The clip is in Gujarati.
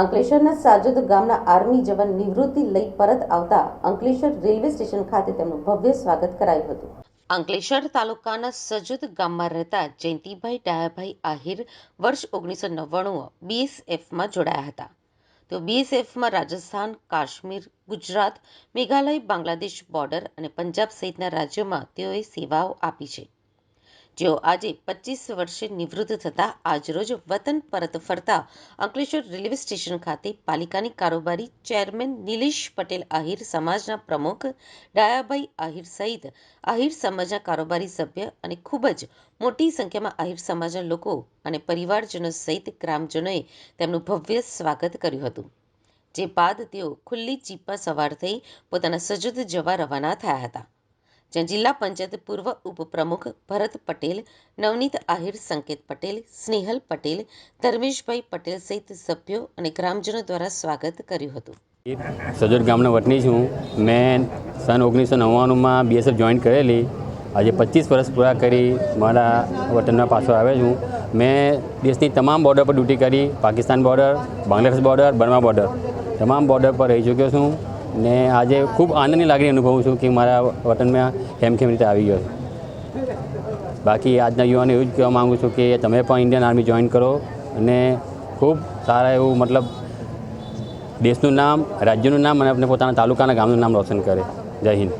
અંકલેશ્વરના સાજોદ ગામના આર્મી જવાન નિવૃત્તિ લઈ પરત આવતા અંકલેશ્વર રેલવે સ્ટેશન ખાતે તેમનું ભવ્ય સ્વાગત કરાયું હતું. અંકલેશ્વર તાલુકાના સજુદ ગામમાં રહેતા જયંતિભાઈ ડાયાભાઈ આહિર વર્ષ ઓગણીસો નવ્વાણું બીએસએફમાં જોડાયા હતા. તો બીએસએફમાં રાજસ્થાન, કાશ્મીર, ગુજરાત, મેઘાલય, બાંગ્લાદેશ બોર્ડર અને પંજાબ સહિતના રાજ્યોમાં તેઓએ સેવાઓ આપી છે. જેઓ આજે પચીસ વર્ષે નિવૃત્ત થતા આજરોજ વતન પરત ફરતા અંકલેશ્વર રેલવે સ્ટેશન ખાતે પાલિકાની કારોબારી ચેરમેન નિલેશ પટેલ આહિર સમાજના પ્રમુખ ડાયાભાઈ આહિર સહિત આહિર સમાજના કારોબારી સભ્ય અને ખૂબ જ મોટી સંખ્યામાં આહિર સમાજના લોકો અને પરિવારજનો સહિત ગ્રામજનોએ તેમનું ભવ્ય સ્વાગત કર્યું હતું. જે બાદ તેઓ ખુલ્લી જીપમાં સવાર થઈ પોતાના સજુદ જવા રવાના થયા હતા. જ્યાં જિલ્લા પંચાયત પૂર્વ ઉપપ્રમુખ ભરત પટેલ, નવનીત આહિર સંકેત પટેલ, સ્નેહલ પટેલ, ધર્મેશભાઈ પટેલ સહિત સભ્યો અને ગ્રામજનો દ્વારા સ્વાગત કર્યું હતું. સજોદ ગામનો વતની છું મેં સન ઓગણીસો નવ્વાણુંમાં બીએસએફ જોઈન કરેલી. આજે પચીસ વર્ષ પૂરા કરી મારા વતનમાં પાછો આવ્યો છું મેં દેશની તમામ બોર્ડર પર ડ્યુટી કરી. Pakistan border Bangladesh border Burma border તમામ બોર્ડર પર રહી ચૂક્યો છું. ને આજે ખૂબ આનંદની લાગણી અનુભવું છું કે મારા વતનમાં હેમખેમ રીતે આવી ગયો છે. બાકી આજના યુવાને એવું જ કહેવા માગું છું કે તમે પણ ઇન્ડિયન આર્મી જોઈન કરો અને ખૂબ સારા એવું મતલબ દેશનું નામ, રાજ્યનું નામ અને આપણે પોતાના તાલુકાના ગામનું નામ રોશન કરે. જય હિન્દ.